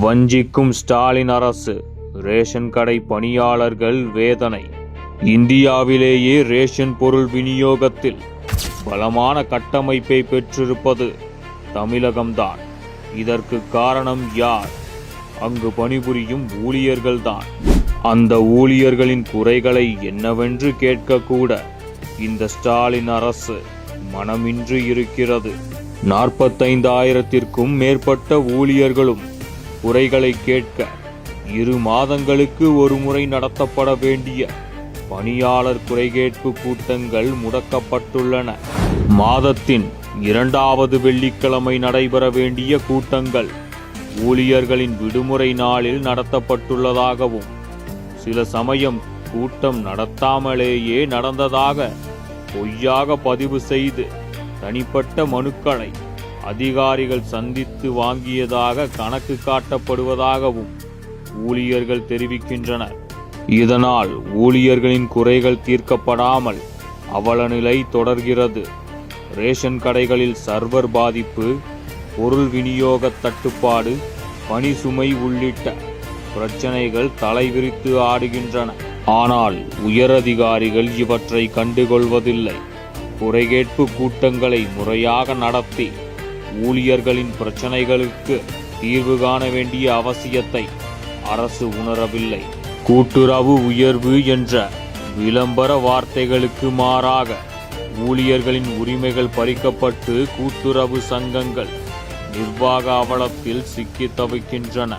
வஞ்சிக்கும் ஸ்டாலின் அரசு ரேஷன் கடை பணியாளர்கள் வேதனை. இந்தியாவிலேயே ரேஷன் பொருள் விநியோகத்தில் பலமான கட்டமைப்பை பெற்றிருப்பது தமிழகம்தான். இதற்கு காரணம் யார்? அங்கு பணிபுரியும் ஊழியர்கள்தான். அந்த ஊழியர்களின் குறைகளை என்னவென்று கேட்கக்கூட இந்த ஸ்டாலின் அரசு மனமின்றி இருக்கிறது. நாற்பத்தைந்தாயிரத்திற்கும் மேற்பட்ட ஊழியர்களும் குறைகளை கேட்க இரு மாதங்களுக்கு ஒரு முறை நடத்தப்பட வேண்டிய பணியாளர் குறைகேட்பு கூட்டங்கள் முடக்கப்பட்டுள்ளன. மாதத்தின் இரண்டாவது வெள்ளிக்கிழமை நடைபெற வேண்டிய கூட்டங்கள் ஊழியர்களின் விடுமுறை நாளில் நடத்தப்பட்டுள்ளதாகவும் சில சமயம் கூட்டம் நடத்தாமலேயே நடந்ததாக பொய்யாக பதிவு செய்து தனிப்பட்ட மனுக்களை அதிகாரிகள் சந்தித்து வாங்கியதாக கணக்கு காட்டப்படுவதாகவும் ஊழியர்கள் தெரிவிக்கின்றனர். இதனால் ஊழியர்களின் குறைகள் தீர்க்கப்படாமல் அவலநிலை தொடர்கிறது. ரேஷன் கடைகளில் சர்வர் பாதிப்பு பொருள் விநியோக தட்டுப்பாடு பணி சுமை உள்ளிட்ட பிரச்சனைகள் தலைவிரித்து ஆடுகின்றன. ஆனால் உயரதிகாரிகள் இவற்றை கண்டுகொள்வதில்லை. குறைகேட்பு கூட்டங்களை முறையாக நடத்தி ஊழியர்களின் பிரச்சனைகளுக்கு தீர்வு காண வேண்டிய அவசியத்தை அரசு உணரவில்லை. கூட்டுறவு உயர்வு என்ற விளம்பர வார்த்தைகளுக்கு மாறாக ஊழியர்களின் உரிமைகள் பறிக்கப்பட்டு கூட்டுறவு சங்கங்கள் நிர்வாக அவலத்தில் சிக்கி தவிக்கின்றன.